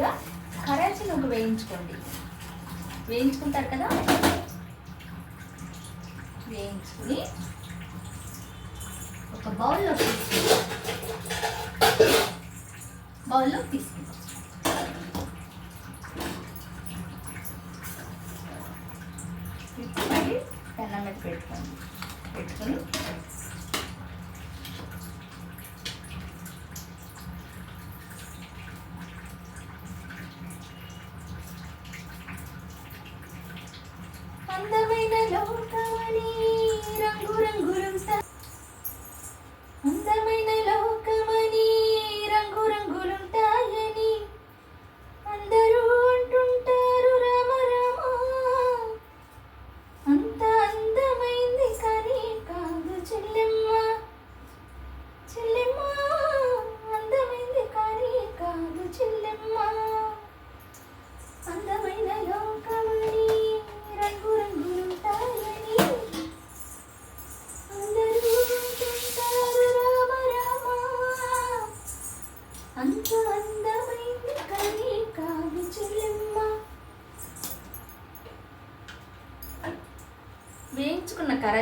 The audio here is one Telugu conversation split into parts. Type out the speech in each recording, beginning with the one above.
ముందుగా కరాచీ నువ్వు వేయించుకోండి. వేయించుకుంటారు కదా? వేయించుకుని ఒక బౌల్లో తీసుకుంటాం బౌల్లో తీసుకుంటాం ఇప్పుడు పెట్టుకోండి. పెట్టుకుని అందమైన లోకమని రంగు రంగులు స-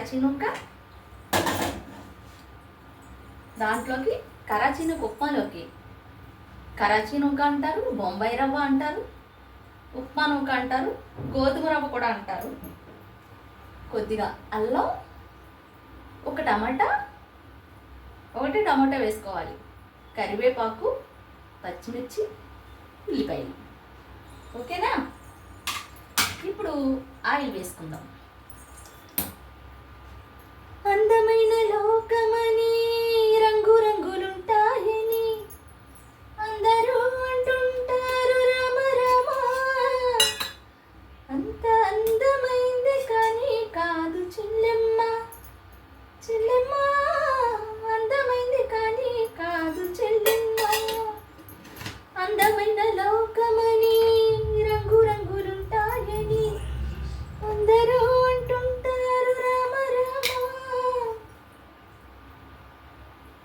కరాచీ నూక దాంట్లోకి కరాచీని ఉప్మాలోకి. కరాచీ నూక అంటారు బొంబాయి రవ్వ అంటారు ఉప్మా నూక అంటారు గోధుమ రవ్వ కూడా అంటారు. కొద్దిగా అల్లం ఒక టమాటా ఒకటి టమాటా వేసుకోవాలి. కరివేపాకు పచ్చిమిర్చి ఉల్లిపాయలు. ఓకేనా? ఇప్పుడు ఆయిల్ వేసుకుందాం. లోకమని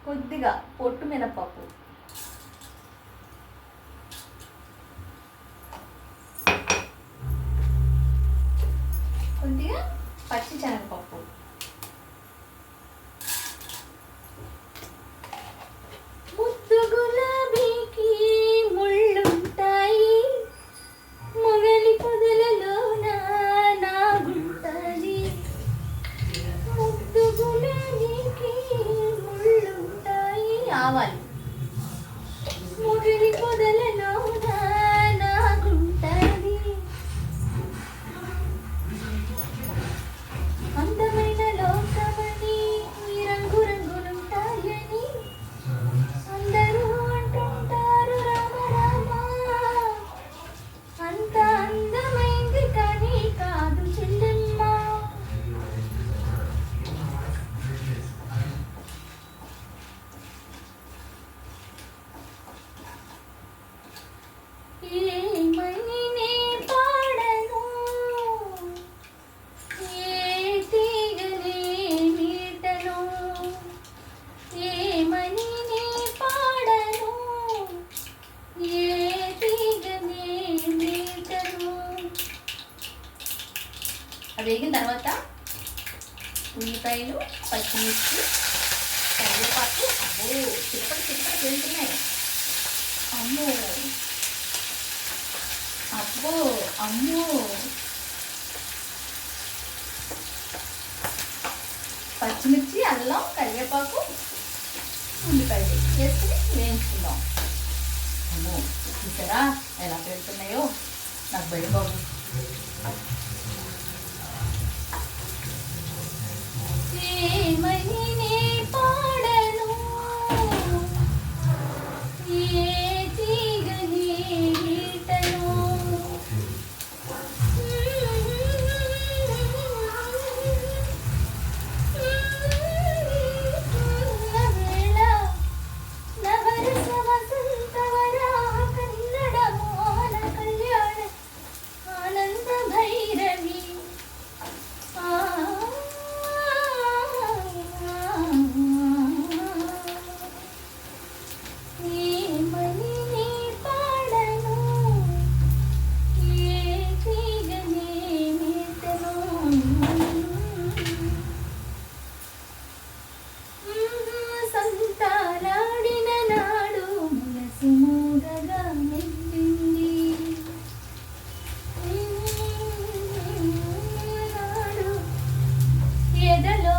కొద్దిగా పొట్టు మినపప్పు. ముళ్ళుంటాయి ఉల్లిపాయలు పచ్చిమిర్చి కరివేపాకు. అబ్బో చిటపట చిటపట వెళ్తున్నాయి అమ్మో. అబ్బో అమ్మో. పచ్చిమిర్చి అల్లం కరివేపాకు ఉల్లిపాయలు వేసుకుని వేయించుకుందాం. అమ్మో చూసారా ఎలా పెడుతున్నాయో నాకు భయం బాబు. together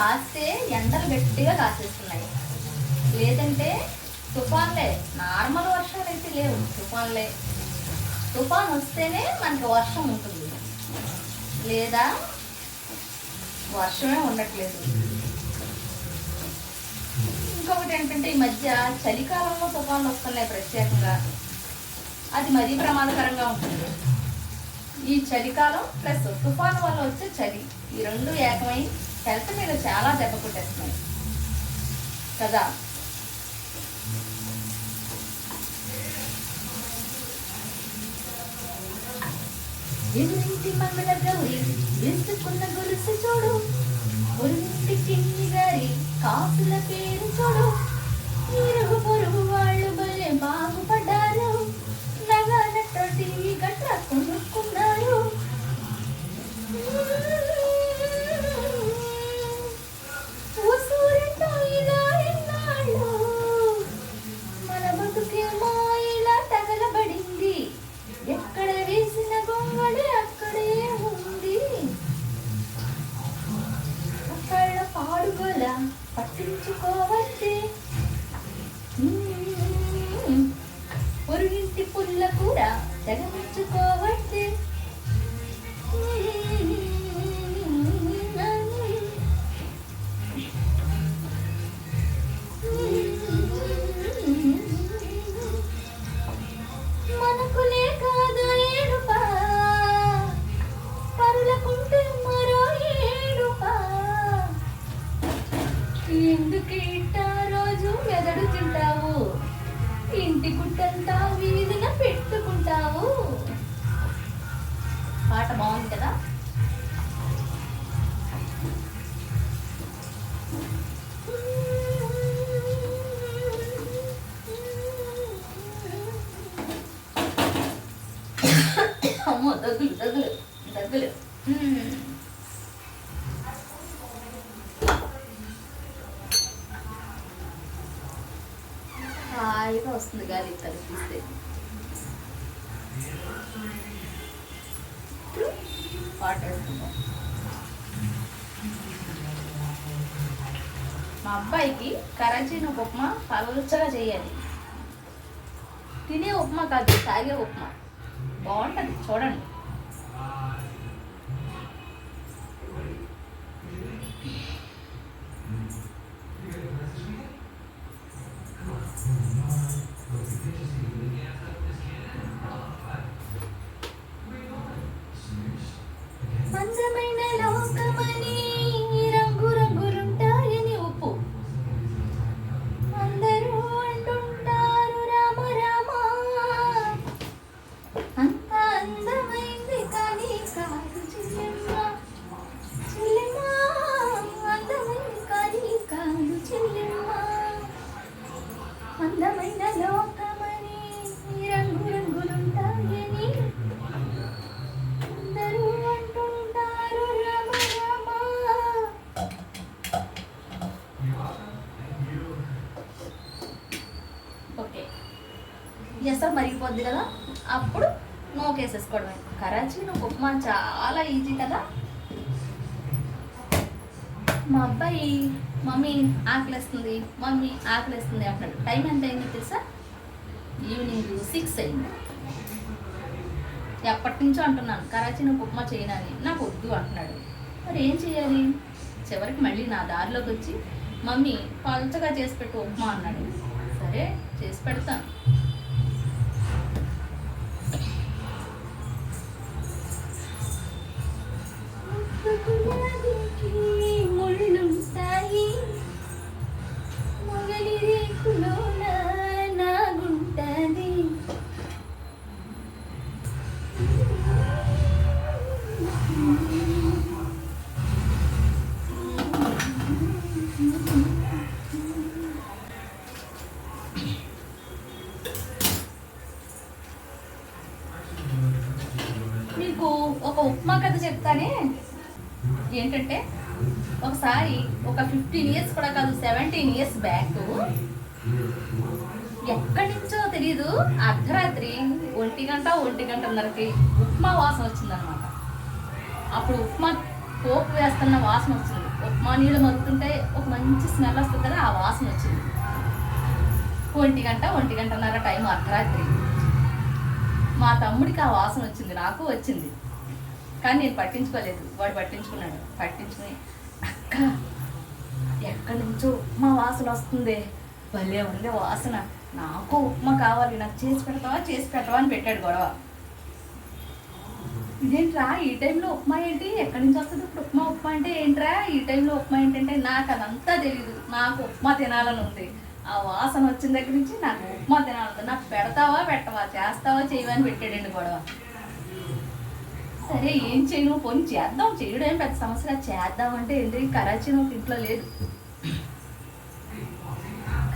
కాస్తే ఎండలు గట్టిగా కాసేస్తున్నాయి. లేదంటే తుఫాన్లే నార్మల్ వర్షాలు అయితే లేవు తుఫాన్లే. తుఫాన్ వస్తేనే మనకి వర్షం ఉంటుంది. లేదా వర్షమే ఉండట్లేదు. ఇంకొకటి ఏంటంటే ఈ మధ్య చలికాలంలో తుఫాన్లు వస్తున్నాయి ప్రత్యేకంగా. అది మరీ ప్రమాదకరంగా ఉంటుంది. ఈ చలికాలం ప్లస్ తుఫాను వల్ల వచ్చే చలి ఈ రెండు ఏకమై హెల్త్ మీద చాలా దెబ్బ కొట్టేస్తున్నాయి కదా? ఎదురింటి మంగళ గౌరి వేసుకున్న గొలుసు చూడు. ఒరింటి కింది గారి కాసుల పట్టించుకోవచ్చే దగ్గులు మ్మ్. హాయిగా వస్తుంది గాలి వాటర్ వేసుకుందాం మా అబ్బాయికి కరాచీని ఉప్మా పలుచగా చేయాలి. తినే ఉప్మా కాదు తాగే ఉప్మా. బాగుంటుంది చూడండి. అప్పుడు నూకేసేసుకోవడమే కరాచీ నువ్వు ఉప్మా చాలా ఈజీ కదా? మా అబ్బాయి మమ్మీ ఆకలిస్తుంది మమ్మీ ఆకలిస్తుంది అంటాడు. టైం ఎంత అయింది తెలుసా? ఈవినింగ్ సిక్స్ అయింది. ఎప్పటి నుంచో అంటున్నాను కరాచీ నువ్వు ఉప్మా చేయనని. నాకు వద్దు అంటున్నాడు. మరి ఏం చేయాలి? చివరికి మళ్ళీ నా దారిలోకి వచ్చి మమ్మీ పలచగా చేసి పెట్టు ఉప్మా అన్నాడు. సరే చేసి పెడతాను. మీకు ఒక ఉప్మా కథ చెప్తానే. ఏంటంటే ఒకసారి ఒక ఫిఫ్టీన్ ఇయర్స్ కూడా కాదు సెవెంటీన్ ఇయర్స్ బ్యాక్ ఎక్కడి నుంచో తెలీదు అర్ధరాత్రి ఒంటి గంట ఒంటి గంటన్నరకి ఉప్మా వాసన వచ్చిందనమాట అప్పుడు ఉప్మా పోపు వేస్తున్న వాసన వచ్చింది. ఉప్మా నీళ్ళు మరుగుతుంటే ఒక మంచి స్మెల్ వస్తుంది కదా ఆ వాసన వచ్చింది. ఒంటి గంట ఒంటి గంటన్నర టైం అర్ధరాత్రి. మా తమ్ముడికి ఆ వాసన వచ్చింది నాకు వచ్చింది. కానీ నేను పట్టించుకోలేదు. వాడు పట్టించుకున్నాడు. పట్టించుకుని అక్క ఎక్కడి నుంచో ఉప్మా వాసన వస్తుంది. భలే ఉంది వాసన. నాకు ఉప్మా కావాలి. నాకు చేసి పెడతావా చేసి పెట్టవా అని పెట్టాడు గొడవ. ఇదేంట్రా? ఈ టైంలో ఉప్మా ఏంటి? ఎక్కడి నుంచి వస్తుంది ఇప్పుడు ఉప్మా? ఉప్మా అంటే ఏంట్రా? ఈ టైంలో ఉప్మా ఏంటంటే నాకు అదంతా తెలియదు నాకు ఉప్మా తినాలని ఉంది. ఆ వాసన వచ్చిన దగ్గర నుంచి నాకు ఉప్మా తినాలి నాకు పెడతావా పెట్టవా చేస్తావా చేయవా అని పెట్టాడండి గొడవ. సరే ఏం చేయను పోనీ చేద్దాం. చేయడం ఏం పెద్ద సమస్య. చేద్దాం అంటే ఏంటి? కరాచీ నోకు ఇంట్లో లేదు.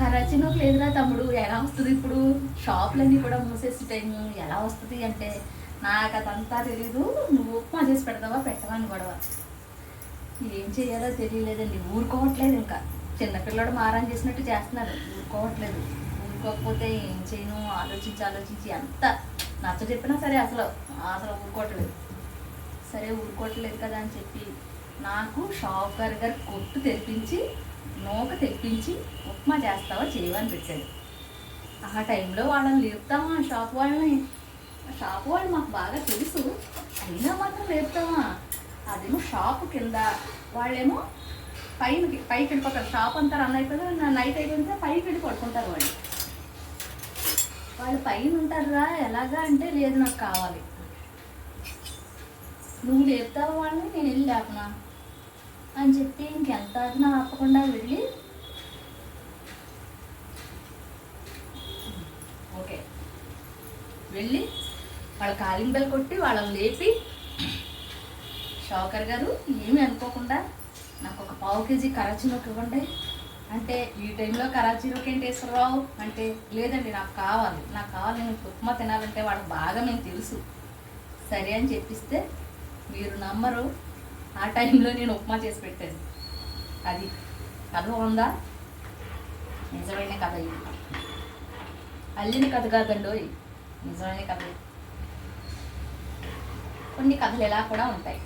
కరాచీ నోకు లేదురా తమ్ముడు. ఎలా వస్తుంది ఇప్పుడు? షాపులన్నీ కూడా మూసేసి టైము. ఎలా వస్తుంది అంటే నాకు అదంతా తెలీదు. నువ్వు ఉప్మా చేసి పెడతావా పెట్టవా అని గొడవ. ఏం చేయాలో తెలియలేదండి. ఊరుకోవట్లేదు ఇంకా. చిన్నపిల్లడు మారం చేసినట్టు చేస్తున్నాడు. ఊరుకోవట్లేదు. ఊరుకోకపోతే ఏం చేయను? ఆలోచించి ఆలోచించి ఎంత నచ్చ చెప్పినా సరే అసలు అసలు ఊరుకోవట్లేదు. సరే ఊరుకోవట్లేదు కదా అని చెప్పి నాకు షాప్ గారి గారు కొట్టు తెప్పించి నూక తెప్పించి ఉప్మా చేస్తావా చేయవని పెట్టాడు. ఆ టైంలో వాళ్ళని లేపుతామా? షాప్ వాళ్ళని షాప్ వాళ్ళు మాకు బాగా తెలుసు. అయినా మాత్రం లేపుతామా? అదేమో షాపు కింద వాళ్ళేమో పైన పైకి వెళ్ళిపోతారు. షాప్ అంతా రన్ అయిపోతుంది నైట్ అయిపోయింది పైకి వెళ్ళి పడుకుంటారు వాళ్ళు. వాళ్ళు పైన ఉంటారా ఎలాగా అంటే లేదు నాకు కావాలి. నువ్వు లేపుతావు వాళ్ళని? నేను వెళ్ళి లేపనా? అని చెప్పి ఇంకెంత ఆడినా ఆపకుండా వెళ్ళి ఓకే. వెళ్ళి వాళ్ళ కాలింగ్ బెల్ కొట్టి వాళ్ళని లేపి షాకర్ గారు ఏమి అనుకోకుండా నాకు ఒక పావు కేజీ కరాచీ నొక్కి ఇవ్వండి. అంటే ఈ టైంలో కరాచీ నొక్కి ఏంటి వేసుకురావు? అంటే లేదండి నాకు కావాలి. నాకు కావాలి నేను ఉప్మా తినాలంటే వాళ్ళకి బాగా మేము తెలుసు. సరే అని చెప్పిస్తే మీరు నమ్మరు. ఆ టైంలో నేను ఉప్మా చేసి పెట్టాను. అది కథ ఉందా? నిజమైన కథ ఇది. అల్లిన కథ కాదండి నిజమైన కథ. కొన్ని కథలు ఎలా కూడా ఉంటాయి.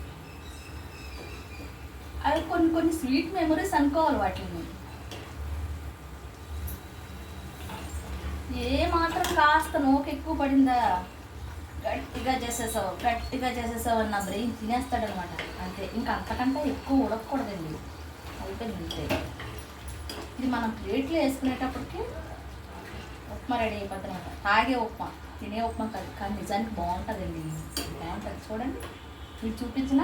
అవి కొన్ని కొన్ని స్వీట్ మెమరీస్ అనుకోవాలి వాటిని. ఏ మాత్రం కాస్త నోకు ఎక్కువ పడిందా? గట్టిగా చేసేసావు గట్టిగా చేసేసావు అన్న బ్రెయిన్ తినేస్తాడనమాట. అంతే ఇంకా అంతకంటే ఎక్కువ ఉడకకూడదండి. అయిపోయింది అంతే. ఇది మనం ప్లేట్లో వేసుకునేటప్పటికి ఉప్మా రెడీ అయిపోతుంది అనమాట తాగే ఉప్మా తినే ఉప్మా కాదు కానీ నిజానికి బాగుంటుందండి. బాగుంటుంది చూడండి. మీరు చూపించిన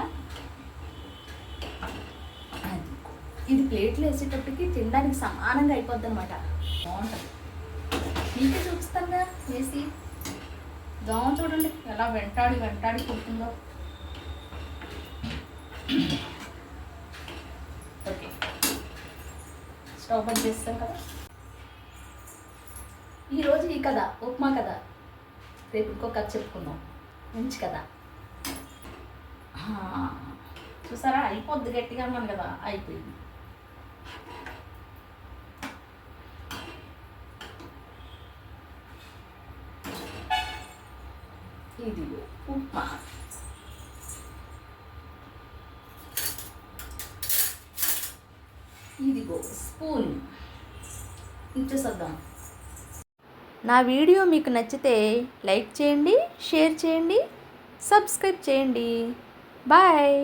ఇది ప్లేట్లు వేసేటప్పటికి తినడానికి సమానంగా అయిపోద్ది అనమాట బాగుంటుంది. మీకే చూపిస్తానుగా వేసి దోమ చూడండి ఎలా వెంటాడి వెంటాడి పుడుతుందో. ఓకే. స్టవ్ బంద్ చేస్తాం కదా. ఈరోజు ఈ కథ ఉప్మా కథ. రేపు ఇంకో కథ చెప్పుకుందాం. మంచి కథ. చూసారా? అయిపోద్ది గట్టిగా అన్నాను కదా అయిపోయింది. ఇది ఉప్మా. ఇదిగో స్పూన్. నా వీడియో మీకు నచ్చితే లైక్ చేయండి షేర్ చేయండి సబ్స్క్రైబ్ చేయండి. బాయ్.